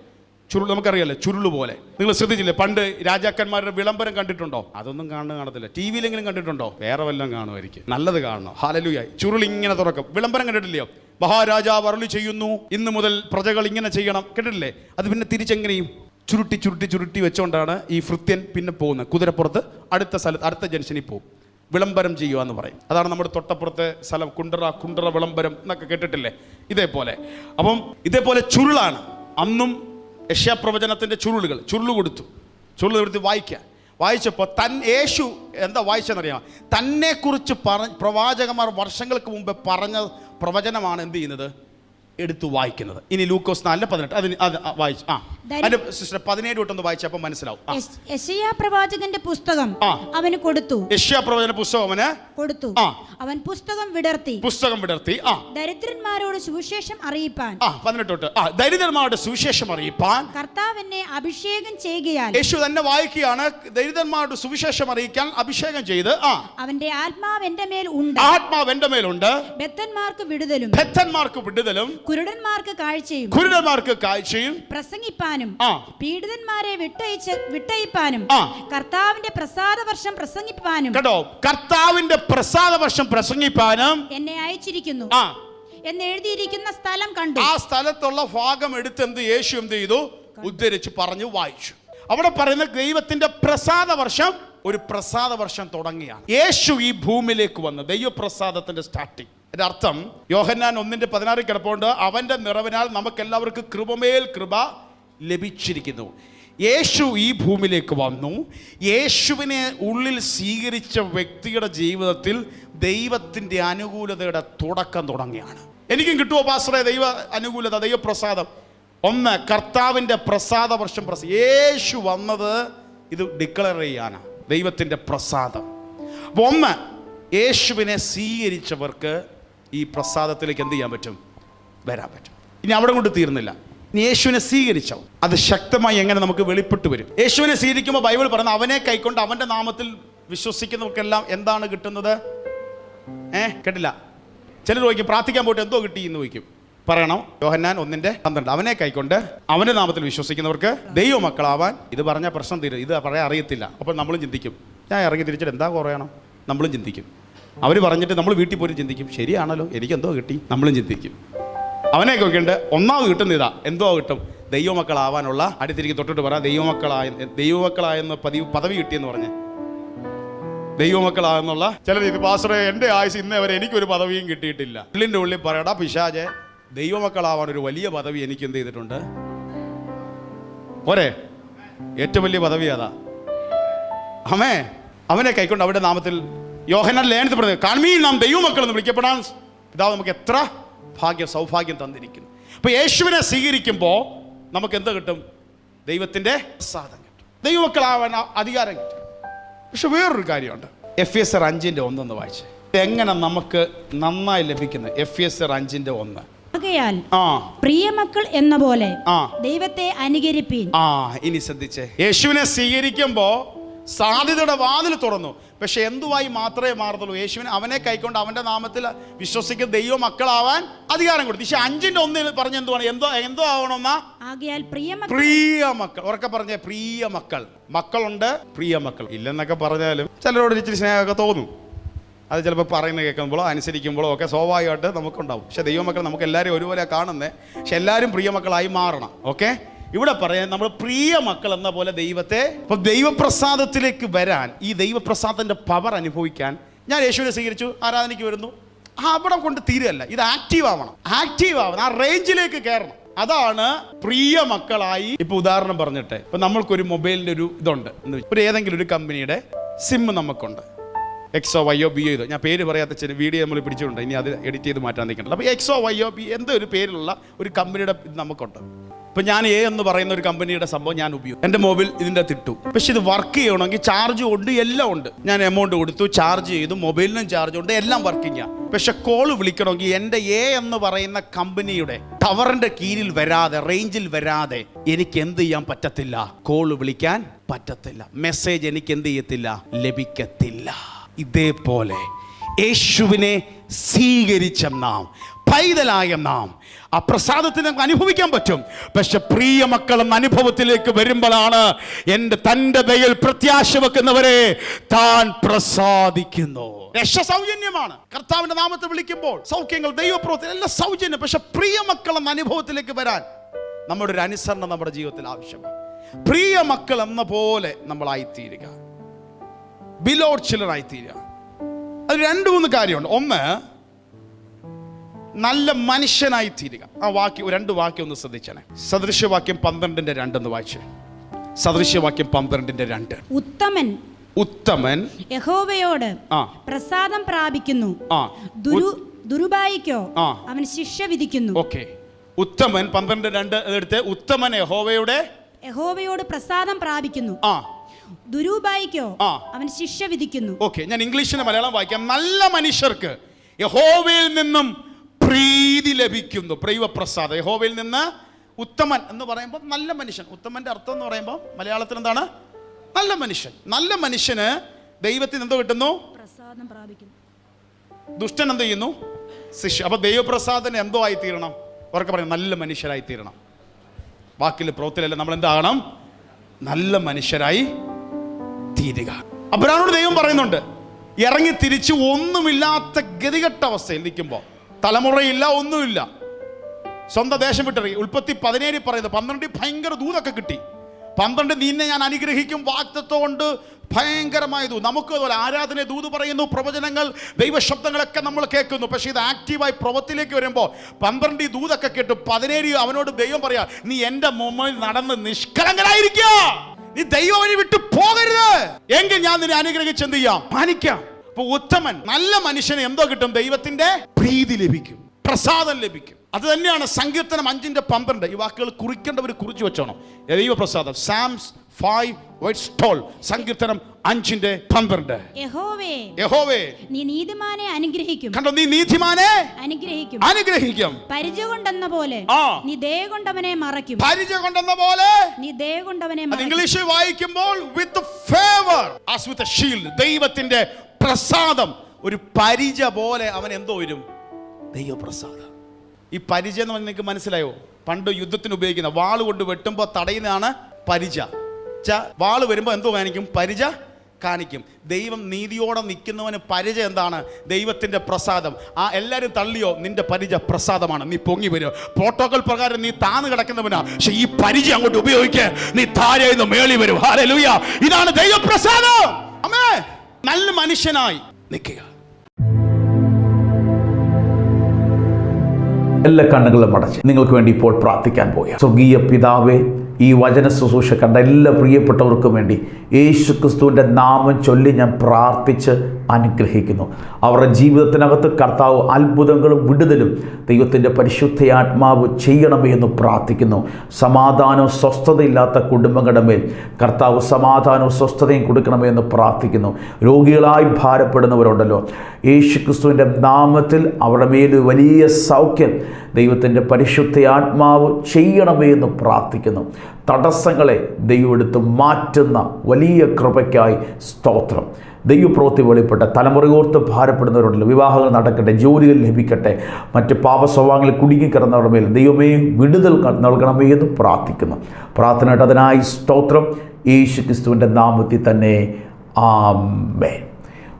ചുരുൾ നമുക്കറിയാലോ ചുരുൾ പോലെ. നിങ്ങൾ ശ്രദ്ധിച്ചില്ലേ? പണ്ട് രാജാക്കന്മാരുടെ വിളംബരം കണ്ടിട്ടുണ്ടോ? അതൊന്നും കാണുന്ന കാണത്തില്ല. ടി വിയിലെങ്കിലും കണ്ടിട്ടുണ്ടോ? വേറെ വല്ലതും കാണുമായിരിക്കും. നല്ലത് കാണണം. ഹാലലുയായി ചുരുൾ ഇങ്ങനെ തുറക്കും. വിളംബരം കണ്ടിട്ടില്ലയോ? മഹാരാജാവ് അരളി ചെയ്യുന്നു. ഇന്ന് മുതൽ പ്രജകൾ ഇങ്ങനെ ചെയ്യണം. കേട്ടിട്ടില്ലേ? അത് പിന്നെ തിരിച്ചെങ്ങനെയും? ചുരുട്ടി ചുരുട്ടി ചുരുട്ടി വെച്ചുകൊണ്ടാണ് ഈ ഫൃത്യൻ പിന്നെ പോകുന്നത്. കുതിരപ്പുറത്ത് അടുത്ത സ്ഥലത്ത് അടുത്ത ജംഗ്ഷനിൽ പോകും. വിളംബരം ചെയ്യുക എന്ന് പറയും. അതാണ് നമ്മുടെ തൊട്ടപ്പുറത്തെ സ്ഥലം. കുണ്ടറ കുണ്ടറ വിളംബരം എന്നൊക്കെ കേട്ടിട്ടില്ലേ? ഇതേപോലെ. അപ്പം ഇതേപോലെ ചുരുളാണ്. അന്നും യശാപ്രവചനത്തിന്റെ ചുരുളുകൾ ചുരുൾ കൊടുത്തു. ചുരുളു കൊടുത്ത് വായിക്കുക. വായിച്ചപ്പോൾ തൻ യേശു എന്താ വായിച്ചെന്നറിയാം തന്നെക്കുറിച്ച് പറ പ്രവാചകന്മാർ വർഷങ്ങൾക്ക് മുമ്പ് പറഞ്ഞ പ്രവചനമാണ് എന്ത് ചെയ്യുന്നത്? എടുത്തു വായിക്കുന്നത്. ഇനി ലൂക്കോസ് നാലിന് പതിനെട്ട്. അതിന് അത് വായിച്ചു ആ. അതിന്റെ സിസ്റ്റർ പതിനേഴ് തൊട്ടൊന്ന് വായിച്ചപ്പോൾ മനസ്സിലാവും. ആ. യെശയ്യാ പ്രവാചകന്റെ പുസ്തകം. അവന് കൊടുത്തു. പ്രവാചകന്റെ പുസ്തകം അവന് കൊടുത്തു. ആ. അവൻ പുസ്തകം വിടർത്തി. പുസ്തകം വിടർത്തി ആ. ദരിദ്രന്മാരോട് സുവിശേഷം അറിയിപ്പാൻ. ആ പതിനെട്ട് തൊട്ട് ആ. ദരിദ്രന്മാരുടെ സുവിശേഷം അറിയിപ്പാൻ. കർത്താവ് എന്നെ അഭിഷേകം ചെയ്യുകയാൽ യേശു തന്നെ വായിക്കുകയാണ്. ദരിദ്രന്മാരുടെ സുവിശേഷം അറിയിക്കാൻ അഭിഷേകം ചെയ്ത് ആ. അവന്റെ ആത്മാവ് എന്റെ മേൽ ഉണ്ട്. ആത്മാവ് എന്റെ മേലുണ്ട്. ബദ്ധന്മാർക്ക് വിടുതലും. ഭക്തന്മാർക്ക് വിടുതലും. കുരുടന്മാർക്ക് കാഴ്ചയും കുരുടന്മാർക്ക് കാഴ്ചയും പ്രസംഗിപ്പാനും. പീഡിതന്മാരെ വിട്ടയച്ച് വിട്ടയിപ്പാനും കർത്താവിന്റെ പ്രസാദ വർഷം പ്രസംഗിപ്പാനും കേട്ടോ കർത്താവിന്റെ പ്രസാദ വർഷം പ്രസംഗിപ്പാനും എന്നെ അയച്ചിരിക്കുന്നു എന്ന് എഴുതിയിരിക്കുന്ന സ്ഥലം കണ്ടു. ആ സ്ഥലത്തുള്ള ഭാഗം എടുത്ത് എന്ത് യേശു എന്ത് ചെയ്തു? ഉദ്ധരിച്ച് പറഞ്ഞു വായിച്ചു. അവിടെ പറയുന്ന ദൈവത്തിന്റെ പ്രസാദ വർഷം ഒരു പ്രസാദ വർഷം തുടങ്ങിയാണ്. യേശു ഈ ഭൂമിയിലേക്ക് വന്ന് ദൈവപ്രസാദത്തിന്റെ സ്റ്റാർട്ടിങ് അതിന്റെ അർത്ഥം യോഹന്നാൻ ഒന്നിന്റെ പതിനാറിൽ കിടപ്പുണ്ട്. അവന്റെ നിറവിനാൽ നമുക്കെല്ലാവർക്കും കൃപമേൽ കൃപ ലഭിച്ചിരിക്കുന്നു. യേശു ഈ ഭൂമിയിലേക്ക് വന്നു. യേശുവിനെ ഉള്ളിൽ സ്വീകരിച്ച വ്യക്തിയുടെ ജീവിതത്തിൽ ദൈവത്തിന്റെ അനുകൂലതയുടെ തുടക്കം തുടങ്ങിയാണ് എനിക്കും കിട്ടുമോ പാസ്റ്ററെ ദൈവ അനുകൂലത ദൈവപ്രസാദം? ഒന്ന് കർത്താവിന്റെ പ്രസാദ വർഷം പ്രസ യേശു വന്നത് ഇത് ഡിക്ലെയർ ചെയ്യാനാണ് ദൈവത്തിന്റെ പ്രസാദം. ഒന്ന് യേശുവിനെ സ്വീകരിച്ചവർക്ക് ഈ പ്രസാദത്തിലേക്ക് എന്ത് ചെയ്യാൻ പറ്റും? വരാൻ പറ്റും. ഇനി അവിടെ കൊണ്ട് തീർന്നില്ല. ഇനി യേശുവിനെ സ്വീകരിച്ചോ? അത് ശക്തമായി എങ്ങനെ നമുക്ക് വെളിപ്പെട്ട് വരും? യേശുവിനെ സ്വീകരിക്കുമ്പോൾ ബൈബിൾ പറഞ്ഞ അവനെ കൈക്കൊണ്ട് അവന്റെ നാമത്തിൽ വിശ്വസിക്കുന്നവർക്കെല്ലാം എന്താണ് കിട്ടുന്നത്? ഏ കേട്ടില്ല. ചിലർ ചോദിക്കും പ്രാർത്ഥിക്കാൻ പോയിട്ട് എന്തോ കിട്ടി എന്ന് ചോദിക്കും. പറയണം യോഹന്നാൻ ഒന്നിന്റെ പന്ത്രണ്ട്. അവനെ കൈക്കൊണ്ട് അവന്റെ നാമത്തിൽ വിശ്വസിക്കുന്നവർക്ക് ദൈവ മക്കളാവാൻ ഇത് പറഞ്ഞ പ്രശ്നം തീരും. ഇത് പറയാൻ അറിയത്തില്ല. അപ്പോൾ നമ്മളും ചിന്തിക്കും. ഞാൻ ഇറങ്ങി തിരിച്ചിട്ട് എന്താ കുറയണം? നമ്മളും ചിന്തിക്കും. അവർ പറഞ്ഞിട്ട് നമ്മൾ വീട്ടിൽ പോലും ചിന്തിക്കും ശരിയാണല്ലോ എനിക്കെന്തോ കിട്ടി. നമ്മളും ചിന്തിക്കും. അവനെയൊക്കെ ഉണ്ട് ഒന്നാമത് കിട്ടുന്ന ഇതാ എന്തോ കിട്ടും. ദൈവമക്കളാവാനുള്ള അടുത്തിരിക്കും തൊട്ടിട്ട് പറ ദൈവമക്കളായ ദൈവമക്കളായെന്ന പതിവ് പദവി കിട്ടിയെന്ന് പറഞ്ഞ്. ദൈവമക്കളാകുന്നുള്ള ചില ഇത് പാസ്റ്ററെ എന്റെ ആയുസ് ഇന്നേ വരെ എനിക്കൊരു പദവിയും കിട്ടിയിട്ടില്ല. ഉള്ളിന്റെ ഉള്ളിൽ പറയടാ പിശാജെ ദൈവമക്കളാവാൻ ഒരു വലിയ പദവി എനിക്ക് എന്ത് ചെയ്തിട്ടുണ്ട്? പോരെ. ഏറ്റവും വലിയ പദവി അതാ അമേ അവനെ കൈക്കൊണ്ട് അവരുടെ നാമത്തിൽ യോഹനാൽ ലേനത്തിൽ പറഞ്ഞത് കാൺമീൻ നാം ദൈവമക്കൾ എന്ന് വിളിക്കപ്പെടാൻ പിതാവ് നമുക്ക് എത്ര ഭാഗ്യം സൗഭാഗ്യം തന്നിരിക്കുന്നു. അപ്പൊ യേശുവിനെ സ്വീകരിക്കുമ്പോൾ നമുക്ക് എന്ത് കിട്ടും? ദൈവത്തിന്റെ സാധനം കിട്ടും. ദൈവമക്കളാവാൻ അധികാരം കിട്ടും. പക്ഷെ വേറൊരു കാര്യമുണ്ട്. എഫ് എസ് ആർ അഞ്ചിന്റെ ഒന്നൊന്ന് വായിച്ച്. എങ്ങനെ നമുക്ക് നന്നായി ലഭിക്കുന്നത് എഫ് എസ് ആർ അഞ്ചിന്റെ ഒന്ന്. ആകയാൽ പ്രിയമക്കൾ എന്ന പോലെ ദൈവത്തെ അനുകരിപ്പീൻ. ആ ഇനി ശ്രദ്ധിച്ചേ. യേശുവിനെ സ്വീകരിക്കുമ്പോൾ സാധ്യതയുടെ വാതിൽ തുറന്നു. പക്ഷെ എന്തുവായി മാത്രമേ മാറത്തുള്ളൂ യേശുവിന് അവനെ കൈക്കൊണ്ട് അവന്റെ നാമത്തിൽ വിശ്വസിക്കുന്ന ദൈവ മക്കളാവാൻ അധികാരം കൊടുത്തു. പക്ഷെ അഞ്ചിന്റെ ഒന്നിൽ പറഞ്ഞ എന്തുവാണ്? എന്തോ എന്തോ ആവണമെന്നാ? പ്രിയ മക്കൾ. ഉറക്കെ പറഞ്ഞേ പ്രിയ മക്കൾ. മക്കളുണ്ട് പ്രിയ മക്കൾ. ഇല്ലെന്നൊക്കെ പറഞ്ഞാലും ചിലരോട് ഇച്ചിരി സ്നേഹമൊക്കെ തോന്നും. അത് ചിലപ്പോൾ പറയുന്നത് കേൾക്കുമ്പോഴോ അനുസരിക്കുമ്പോഴോ ഒക്കെ സ്വാഭാവികമായിട്ട് നമുക്കുണ്ടാവും. പക്ഷെ ദൈവമക്കൾ നമുക്ക് എല്ലാവരും ഒരുപോലെ കാണുന്നത് പക്ഷെ എല്ലാവരും പ്രിയമക്കളായി മാറണം. ഓക്കെ? ഇവിടെ പറയാൻ നമ്മൾ പ്രിയ മക്കൾ എന്ന പോലെ ദൈവത്തെ ഇപ്പം ദൈവപ്രസാദത്തിലേക്ക് വരാൻ ഈ ദൈവപ്രസാദത്തിന്റെ പവർ അനുഭവിക്കാൻ ഞാൻ യേശുവിനെ സ്വീകരിച്ചു ആരാധനയ്ക്ക് വരുന്നു. അവിടെ കൊണ്ട് തീരുകയല്ല ഇത് ആക്റ്റീവ് ആവണം ആക്റ്റീവ് ആവണം ആ റേഞ്ചിലേക്ക് കയറണം. അതാണ് പ്രിയ മക്കളായി ഇപ്പൊ ഉദാഹരണം പറഞ്ഞിട്ടെ. ഇപ്പൊ നമ്മൾക്കൊരു മൊബൈലിന്റെ ഒരു ഇതുണ്ട്. ഒരു ഏതെങ്കിലും ഒരു കമ്പനിയുടെ സിം നമുക്കുണ്ട്. എക്സോ വൈയോ ബിയോ ഇതോ. ഞാൻ പേര് പറയാത്ത ചെറിയ വീഡിയോ നമ്മൾ പിടിച്ചിട്ടുണ്ട്. ഇനി അത് എഡിറ്റ് ചെയ്ത് മാറ്റാൻ നിൽക്കണ്ടല്ലോ അപ്പോൾ എക്സോ വൈയോ ബി എന്തോ ഒരു പേരിലുള്ള ഒരു കമ്പനിയുടെ ഇത് നമുക്കുണ്ട്. ഇപ്പം ഞാൻ എ എന്ന് പറയുന്ന ഒരു കമ്പനിയുടെ സംഭവം ഞാൻ ഉപയോഗിക്കും. എന്റെ മൊബൈൽ ഇതിന്റെ തിട്ടു. പക്ഷെ ഇത് വർക്ക് ചെയ്യണമെങ്കിൽ ചാർജ് ഉണ്ട് എല്ലാം ഉണ്ട്. ഞാൻ എമൗണ്ട് കൊടുത്തു ചാർജ് ചെയ്തു മൊബൈലിനും ചാർജ് ഉണ്ട് എല്ലാം വർക്കിംഗ് പക്ഷെ കോൾ വിളിക്കണമെങ്കിൽ എന്റെ എ എന്ന് പറയുന്ന കമ്പനിയുടെ ടവറിന്റെ കീഴിൽ വരാതെ റേഞ്ചിൽ വരാതെ എനിക്ക് എന്ത് ചെയ്യാൻ പറ്റത്തില്ല? കോൾ വിളിക്കാൻ പറ്റത്തില്ല. മെസ്സേജ് എനിക്ക് എന്ത് ചെയ്യത്തില്ല? ലഭിക്കത്തില്ല. ഇതേപോലെ യേശുവിനെ സ്വീകരിച്ച നാം പൈതലായ നാം. ആ പ്രസാദത്തിൽ നമുക്ക് അനുഭവിക്കാൻ പറ്റും. പക്ഷെ പ്രിയ മക്കൾ അനുഭവത്തിലേക്ക് വരുമ്പോഴാണ് എന്റെ തന്റെ ദയിൽ പ്രത്യാശ വെക്കുന്നവരെ താൻ പ്രസാദിക്കുന്നു. രക്ഷ സൗജന്യമാണ്. കർത്താവിന്റെ നാമത്തെ വിളിക്കുമ്പോൾ സൗഖ്യങ്ങൾ ദൈവപ്രവർത്തനം എല്ലാം സൗജന്യം. പക്ഷെ പ്രിയ എന്ന അനുഭവത്തിലേക്ക് വരാൻ നമ്മുടെ ഒരു അനുസരണം നമ്മുടെ ജീവിതത്തിൽ ആവശ്യമാണ്. പ്രിയ മക്കൾ എന്ന പോലെ നമ്മളായിത്തീരുക. ബിലോഡ് ചിലറായിത്തീരുക അത് രണ്ട് മൂന്ന് കാര്യമുണ്ട്. ഒന്ന് നല്ല മനുഷ്യനായി തീരുക. ആ വാക്യം രണ്ട് വാക്യം ഒന്ന് ശ്രദ്ധിച്ചേ സദൃശ്യവാക്യം പന്ത്രണ്ടിന്റെ രണ്ടെന്ന് വായിച്ചു. സദൃശ്യവാക്യം പന്ത്രണ്ടിന്റെ രണ്ട്. ഉത്തമൻ ഉത്തമൻ യഹോവയോട് പ്രസാദം പ്രാപിക്കുന്നു. ദുരുബായിക്കോ. അവൻ ശിക്ഷ വിധിക്കുന്നു. ഓക്കെ. ഉത്തമൻ പന്ത്രണ്ട് രണ്ട് എടുത്ത് ഉത്തമൻ യഹോവയുടെ യഹോവയോട് പ്രസാദം പ്രാപിക്കുന്നു. ആ. ദുരൂപായിക്കോ. അവൻ ശിക്ഷ വിധിക്കുന്നു. ഓക്കെ. ഞാൻ ഇംഗ്ലീഷിന് മലയാളം വായിക്കാം. നല്ല മനുഷ്യർക്ക് യഹോവയിൽ നിന്നും പ്രീതി ലഭിക്കുന്നു. പ്രൈവപ്രസാദ. യഹോവയിൽ നിന്ന് ഉത്തമൻ എന്ന് പറയുമ്പോൾ നല്ല മനുഷ്യൻ. ഉത്തമന്റെ അർത്ഥം എന്ന് പറയുമ്പോൾ മലയാളത്തിൽ എന്താണ്? നല്ല മനുഷ്യൻ. നല്ല മനുഷ്യന് ദൈവത്തിന് എന്തോ കിട്ടുന്നു? ദുഷ്ടൻ എന്ത് ചെയ്യുന്നു? ശിക്ഷ അപ്പൊ ദൈവപ്രസാദന് എന്തോ ആയി തീരണം ഉറക്കെ പറയാം നല്ല മനുഷ്യരായി തീരണം വാക്കിൽ പ്രവൃത്തിയിലല്ല നമ്മൾ എന്താകണം നല്ല മനുഷ്യരായി തീരുക. അബ്രാനോട് ദൈവം പറയുന്നുണ്ട് ഇറങ്ങി തിരിച്ച് ഒന്നുമില്ലാത്ത ഗതികെട്ട അവസ്ഥയിൽ നിൽക്കുമ്പോൾ തലമുറയില്ല ഒന്നുമില്ല. സ്വന്തം ദേശം വിട്ടിറങ്ങി ഉൽപ്പത്തി പതിനേഴിൽ പറയുന്നത് പന്ത്രണ്ടിൽ ഭയങ്കര ദൂതൊക്കെ കിട്ടി. പന്ത്രണ്ട് നിന്നെ ഞാൻ അനുഗ്രഹിക്കും വാക്തത്വം കൊണ്ട് ഭയങ്കരമായ ദൂത്. നമുക്ക് അതുപോലെ ആരാധന ദൂത് പറയുന്നു പ്രവചനങ്ങൾ ദൈവശബ്ദങ്ങളൊക്കെ നമ്മൾ കേൾക്കുന്നു. പക്ഷേ ഇത് ആക്റ്റീവായി പ്രവത്തിലേക്ക് വരുമ്പോൾ പന്ത്രണ്ട് ദൂതൊക്കെ കേട്ടു പതിനേഴ് അവനോട് ദൈവം പറയാ നീ എന്റെ മുമ്പിൽ നടന്ന് നിഷ്കളങ്കനായിരിക്കുക. നീ ദൈവം വഴി വിട്ടു പോകരുത്. എങ്കിൽ ഞാൻ നിന്നെ അനുഗ്രഹിച്ച് എന്ത് ചെയ്യാം? മാനിക്കാം. അപ്പൊ ഉത്തമൻ നല്ല മനുഷ്യന് എന്തോ കിട്ടും? ദൈവത്തിന്റെ പ്രീതി ലഭിക്കും പ്രസാദം ലഭിക്കും. അത് തന്നെയാണ് സങ്കീർത്തനം അഞ്ചിന്റെ പന്ത്രണ്ട്. ഈ വാക്കുകൾ കുറിക്കേണ്ടവർ കുറിച്ചു വെച്ചോണം. ദൈവപ്രസാദം. സാംസ് ഫൈവ് സങ്കീർത്തനം അഞ്ചിന്റെ പന്ത്രണ്ട്. യഹോവേ യഹോവേ നീ നീതിമാനെ അനുഗ്രഹിക്കും. കണ്ടോ നീ നീതിമാനെ അനുഗ്രഹിക്കും. അനുഗ്രഹിക്കും. പരിച കൊണ്ടെന്ന പോലെ നീ ദയ കൊണ്ടവനെ മറയ്ക്കും. പരിചയ കൊണ്ടെന്ന പോലെ നീ ദയ കൊണ്ടവനെ ഇംഗ്ലീഷിൽ വായിക്കുമ്പോൾ with favour as with shield ദൈവത്തിന്റെ പ്രസാദം. ഒരു പരിച പോലെ അവൻ എന്തോ വരും? ദൈവപ്രസാദം. ഈ പരിചയം എന്ന് പറഞ്ഞാൽ നിങ്ങൾക്ക് മനസ്സിലായോ? പണ്ട് യുദ്ധത്തിന് ഉപയോഗിക്കുന്ന വാൾ കൊണ്ട് വെട്ടുമ്പോൾ തടയുന്നതാണ് പരിച. ച വാൾ വരുമ്പോൾ എന്തോ കാണിക്കും? പരിച കാണിക്കും. ദൈവം നീതിയോടെ നിൽക്കുന്നവന് പരിച എന്താണ്? ദൈവത്തിന്റെ പ്രസാദം. ആ എല്ലാവരും തള്ളിയോ? നിന്റെ പരിച പ്രസാദമാണ്. നീ പൊങ്ങി വരുമോ പ്രോട്ടോകോൾ പ്രകാരം നീ താന്ന് കിടക്കുന്നവനാ. പക്ഷെ ഈ പരിച അങ്ങോട്ട് ഉപയോഗിക്കുക നീ താരയിൽ നിന്ന് മേളി വരും. ഹാലലൂയ ഇതാണ് ദൈവപ്രസാദം. അമ്മേ നല്ല മനുഷ്യനായി. നിൽക്കുക. എല്ലാ കണ്ണുകളും അടച്ച് നിങ്ങൾക്ക് വേണ്ടി ഇപ്പോൾ പ്രാർത്ഥിക്കാൻ പോയ സ്വർഗീയ പിതാവേ ഈ വചന ശുശ്രൂഷ കണ്ട എല്ലാ പ്രിയപ്പെട്ടവർക്കും വേണ്ടി യേശു ക്രിസ്തുവിന്റെ നാമം ചൊല്ലി ഞാൻ പ്രാർത്ഥിച്ച് അനുഗ്രഹിക്കുന്നു. അവരുടെ ജീവിതത്തിനകത്ത് കർത്താവ് അത്ഭുതങ്ങളും വിടുതലും ദൈവത്തിന്റെ പരിശുദ്ധയാത്മാവ് ചെയ്യണമേ എന്ന് പ്രാർത്ഥിക്കുന്നു. സമാധാനവും സ്വസ്ഥതയില്ലാത്ത കുടുംബങ്ങളുടെ മേൽ കർത്താവ് സമാധാനവും സ്വസ്ഥതയും കൊടുക്കണമേ എന്ന് പ്രാർത്ഥിക്കുന്നു. രോഗികളായി ഭാരപ്പെടുന്നവരുണ്ടല്ലോ. യേശു ക്രിസ്തുവിന്റെ നാമത്തിൽ അവരുടെ മേൽ വലിയ സൗഖ്യം ദൈവത്തിന്റെ പരിശുദ്ധയാത്മാവ് ചെയ്യണമേ എന്ന് പ്രാർത്ഥിക്കുന്നു. തടസ്സങ്ങളെ ദൈവം എടുത്ത് മാറ്റുന്ന വലിയ കൃപയ്ക്കായി സ്തോത്രം. ദൈവപ്രവൃത്തി വെളിപ്പെട്ട തലമുറയോർത്ത് ഭാരപ്പെടുന്നവരുണ്ടല്ലോ. വിവാഹങ്ങൾ നടക്കട്ടെ ജോലികൾ ലഭിക്കട്ടെ മറ്റ് പാപസ്വഭാവങ്ങളിൽ കുടുങ്ങിക്കിടന്നവരുടെ മേൽ ദൈവമേ വിടുതൽ നൽകണമേ എന്ന് പ്രാർത്ഥിക്കുന്നു. പ്രാർത്ഥനയായിട്ട് അതിനായി സ്തോത്രം. യേശു ക്രിസ്തുവിന്റെ നാമത്തിൽ തന്നെ ആമേൻ.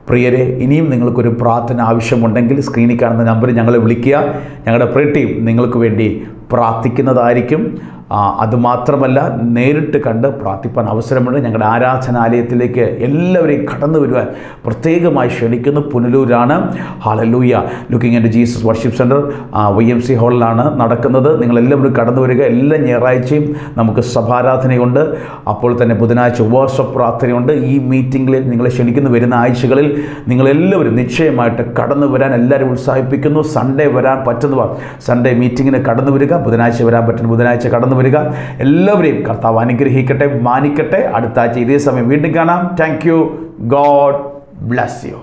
പ്രിയരെ ഇനിയും നിങ്ങൾക്കൊരു പ്രാർത്ഥന ആവശ്യമുണ്ടെങ്കിൽ സ്ക്രീനിൽ കാണുന്ന നമ്പറിൽ ഞങ്ങളെ വിളിക്കുക. ഞങ്ങളുടെ പ്രിയ ടീം നിങ്ങൾക്ക് വേണ്ടി പ്രാർത്ഥിക്കുന്നതായിരിക്കും. ആ, അതുമാത്രമല്ല നേരിട്ട് കണ്ട് പ്രാർത്ഥിപ്പാൻ അവസരമുണ്ട്. ഞങ്ങളുടെ ആരാധനാലയത്തിലേക്ക് എല്ലാവരെയും കടന്നു വരുവാൻ പ്രത്യേകമായി ക്ഷണിക്കുന്നു പുനലൂരാണ്. Hallelujah looking and Jesus worship centre Y M C ഹാളിലാണ് നടക്കുന്നത്. നിങ്ങളെല്ലാവരും കടന്നു വരിക. എല്ലാ ഞായറാഴ്ചയും നമുക്ക് സഭാരാധനയുണ്ട്. അപ്പോൾ തന്നെ ബുധനാഴ്ച ഉപവാസ പ്രാർത്ഥനയുണ്ട്. ഈ മീറ്റിങ്ങിൽ നിങ്ങളെ ക്ഷണിക്കുന്നു. വരുന്ന ആഴ്ചകളിൽ നിങ്ങളെല്ലാവരും നിശ്ചയമായിട്ട് കടന്നു വരാൻ എല്ലാവരും ഉത്സാഹിപ്പിക്കുന്നു. സൺഡേ വരാൻ പറ്റുന്നവർ സൺഡേ മീറ്റിങ്ങിന് കടന്നു വരിക. ബുധനാഴ്ച വരാൻ പറ്റുന്ന ബുധനാഴ്ച കടന്നു വരിക. എല്ലാവരെയും കർത്താവ് അനുഗ്രഹിക്കട്ടെ മാനിക്കട്ടെ. അടുത്ത ആഴ്ച ഇതേ സമയം വീണ്ടും കാണാം. Thank you God bless you